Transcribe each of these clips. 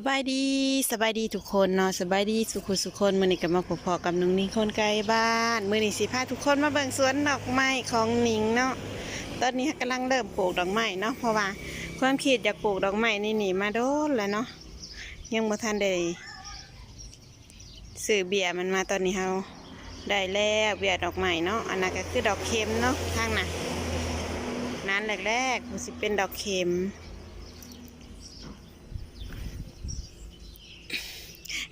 สบายดีสบายดีทุกคนเนาะสบายดีสุขุสุขคนมื่อนี้ก็มาพอๆกับน้องนิ้งคนไกลบ้านมื่อนี้สิพาทุกคนมาเบิ่งสวนดอกไม้ของนิ้งเนาะตอนนี้กำลังเริ่มปลูกดอกไม้เนาะเพราะว่าความคิดอยากปลูกดอกไม้นี่หนีมาโดนแล้วเนาะยังบ่ทันได้ซื้อเบียร์มันมาตอนนี้เฮาได้แล้วเบียร์ดอกไม้เนาะอันนั้นก็คือดอกเข็มเนาะทางน่ะนั้นแรกๆมันสิเป็นดอกเข็ม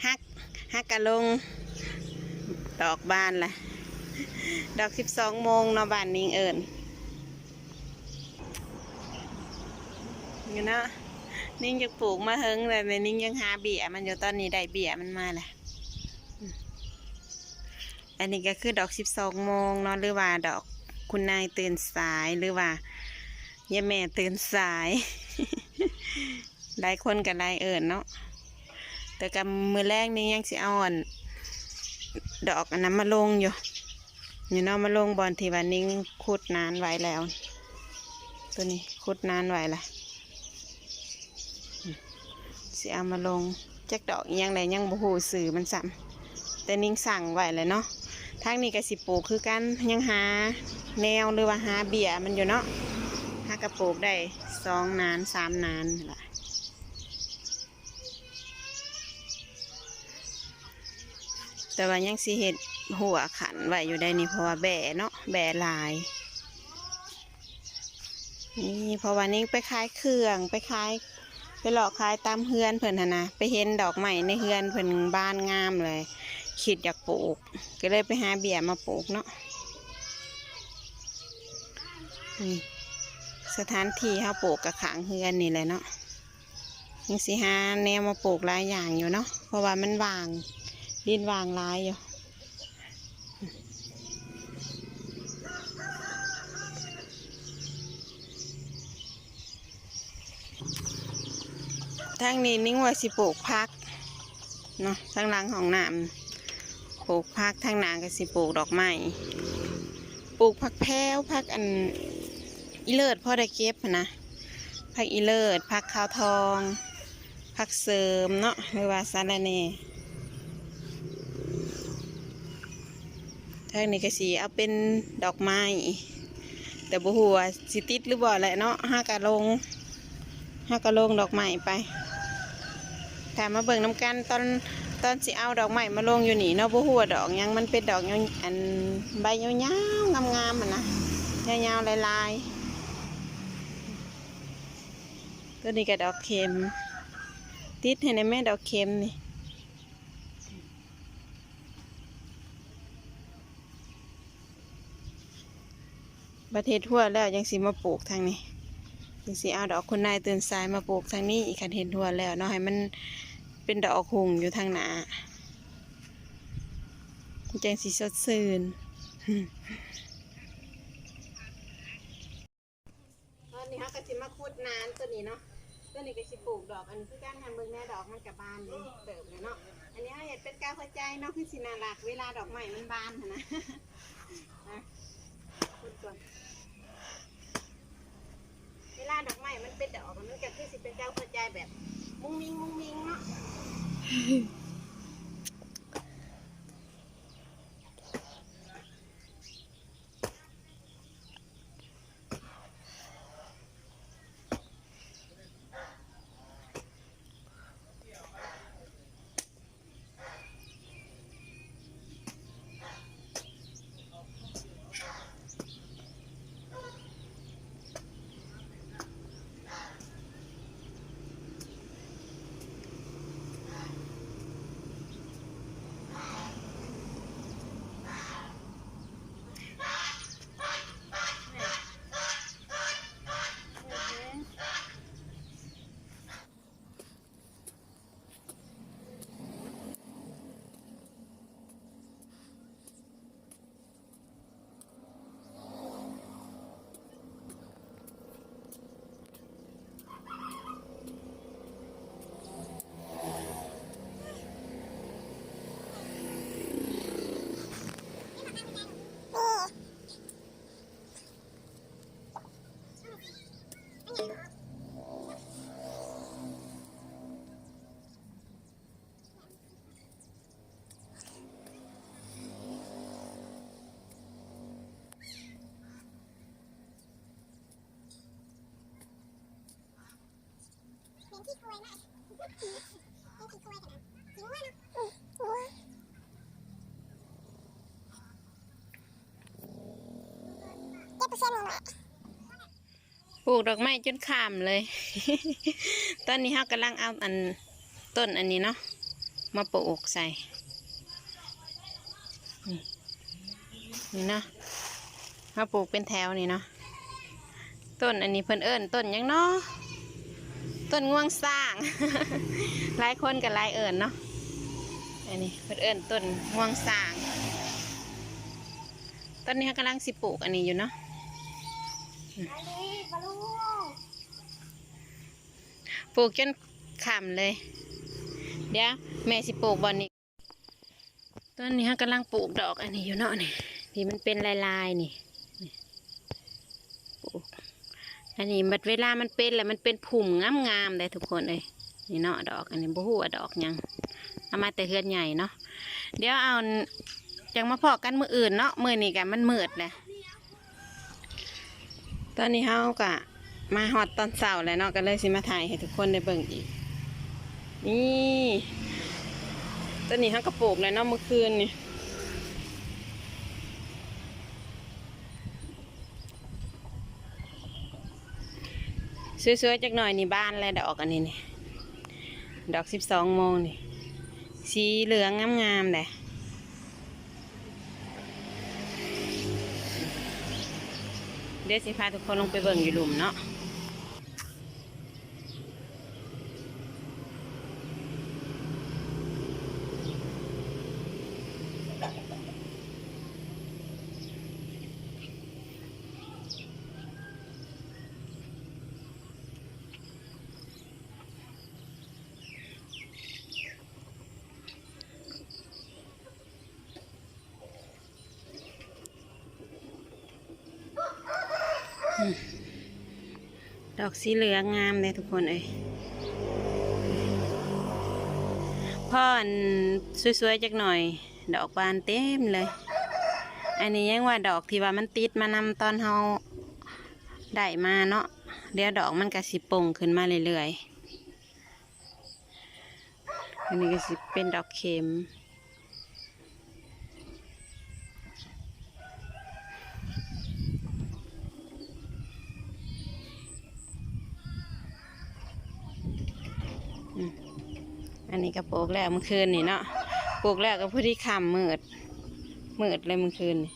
ฮัก ฮักกะลง ดอกบานล่ะ ดอกสิบสองโมงเนาะบานนิงเอิญอยู่เนาะนิ่งจะปลูกมาเฮงเลยในนิ่งยังหาเบียมันอยู่ตอนนี้ได้เบียมันมาแหละอันนี้ก็คือดอกสิบสองโมงเนาะหรือว่าดอกคุณนายตื่นสายหรือว่าย่าแม่ตื่นสาย หลายคนกับหลายเอิญเนาะ แต่กับมือแรกนี่ยังสิอ่อน ดอกอันนั้นมาลงอยู่อยู่นอกมาลงบอลที่วันนี้ขุดนานไว้แล้ว ตัวนี้ขุดนานไว้ละสิเอามาลงแจักดอกอยังไงยังบ่หูสื่อมันซ้ำแต่นิ่งสั่งไว้เลยเนาะทางนี้ก็สิปลูกคือกันยังหาแนวหรือว่าหาเบียมันอยู่เนาะหากระปลูกได้สองนานสามนานนั่นล่ะ แต่ว่ายังสิเห็ดหัวขันไว้อยู่ได้นี่เพราะว่าแบ่เนาะแบ่ลาย นี่เพราะว่านี้ไปขายเครื่องไปขายไปหลอกขายตามเฮือนเพิ่นนนะไปเห็นดอกไม้ในเฮือนเพิ่นบ้านงามเลยคิดอยากปลูก ก็เลยไปหาเบียมาปลูกเนาะนี่สถานที่เขาปลูกกับขางเฮือนนี่แหละเนาะยังสิหาแนวมาปลูกหลายอย่างอยู่เนาะเพราะว่ามันวาง ดินวางร้ายอยู่ทางนี้นิ่งว่าสิปลูกพักเนาะทางหลังของน้ำปลูกพักทางหนางก็สิปลูกดอกไม้ปลูกผักแพรวผักอันอีเลิศพ่อได้เก็บนนะผักอีเลิศผักข้าวทองผักเสริมเนาะหรือว่าสาระเน ทางนี้ก็สีเอาเป็นดอกไม้ แต่บ่หัวสิติดหรือบ่แหละเนาะห้ากะลงห้ากะลงดอกไม้ไปแต่มาเบิ่งน้ำกันตอนตอนสิเอาดอกไม้มาลงอยู่นี่เนาะบ่หัวดอกยังมันเป็นดอกยาวอันใบยาวๆงามๆอะนะยาวๆลายๆตัวนี้ก็ดอกเข็มติดให้ในแม่ดอกเข็มนี่ ประเทศทั่วแล้วยังสิมาปลูกทางนี้ยังสิเอาดอกคุณนายตื่นสายมาปลูกทางนี้อีกคันเห็นทั่วแล้วเนาะให้มันเป็นดอกหุ่งอยู่ทางหนาจังสิสดชื่นตอนนี้เขาก็สิมาขุดนานตัวนี้เนาะตัวนี้ก็สิปลูกดอกอันนี้คือการทำเบิ่งแน่ดอกมันกับบานเลยเติบเลยเนาะอันนี้เขาเห็นเป็นกาวหัวใจเนาะคือสินารักเวลาดอกไม้มันบานนะ Okay. ปอร์เซ็นต์เลยปลูกดอกไม้จนขามเลย ตอนนี้เรากำลังเอาอันต้นอันนี้เนาะ มาปลูกใส่ นี่เนาะมาปลูกเป็นแถวนี่เนาะ ต้นอันนี้เพิ่นเอิญต้นยังเนาะ ต้นง่วงสร้าง หลายคนกับหลายเอิญเนาะอันนี้เพิ่นเอิญต้นง่วงสร้างตอนนี้เรากำลังสิปลูกอันนี้อยู่เนาะปลูกจนขำเลย เดี๋ยวแม่สิปลูกบอนนี้ตอนนี้กำลังปลูกดอกอันนี้อยู่เนาะนี่ที่มันเป็นลายๆนี่ปลูก อันนี้บัดเวลามันเป็นแล้วมันเป็นผุ่มงามๆเลยทุกคนเลยนี่เนาะดอกอันนี้บ่ฮู้ว่าดอกยังเอามาแต่เฮือนใหญ่เนาะเดี๋ยวเอาจังมาพอกันมืออื่นเนาะมือนี้กันมันมืดแหละตอนนี้เฮากะมาฮอดตอนเช้าแล้วเนาะก็เลยสิมาถ่ายให้ทุกคนได้เบิ่งอีกนี่ตอนนี้ฮักกระปลูกแล้วเนาะเมื่อคืนนี่ สวยๆจักหน่อยนี่บ้านแล้วดอกอันนี้นี่ดอกสิบสองโมงนี่ สีเหลืองงามๆเลยเดี๋ยวสิพาทุกคนลงไปเบิ่งอยู่หลุมเนาะ ดอกสีเหลืองงามเลยทุกคนเอ้ยพ่ออันสวยๆจักหน่อย ดอกบานเต็มเลย อันนี้ยังว่าดอกที่ว่ามันติดมานำตอนเฮาได้มาเนาะเดี๋ยวดอกมันก็สิโป่งขึ้นมาเรื่อยๆอันนี้ก็สิเป็นดอกเข็ม อันนี้ก็ปลูกแล้วเมื่อคืนนี่เนาะปลูกแล้วก็พอดีคำมืดมืดเลยเมื่อคืนนี่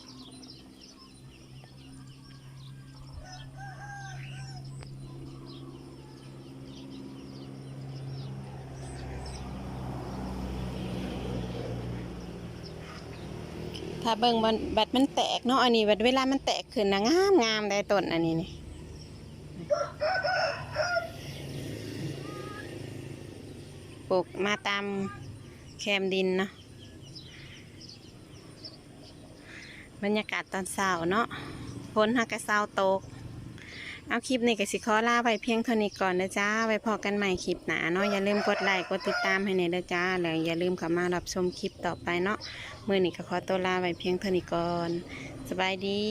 ถ้าเบิ่งบัดบัดมันแตกเนาะอันนี้บัดเวลามันแตกขึ้นนะงามงามได้ต้นอันนี้นี่ ปลูกมาตามแคมดินเนาะบรรยากาศตอนเช้าเนาะพ้นหักกระเช้าตก เอาคลิปนี้ก็สิขอลาไปเพียงเท่านี้ก่อนนะจ้า ไว้พอกันใหม่คลิปหนาเนาะอย่าลืมกดไลค์กดติดตามให้ในเด้อจ้าแล้วอย่าลืมเข้ามารับชมคลิปต่อไปเนาะมือนี้ก็ขอตัวลาไปเพียงเท่านี้ก่อน สบายดี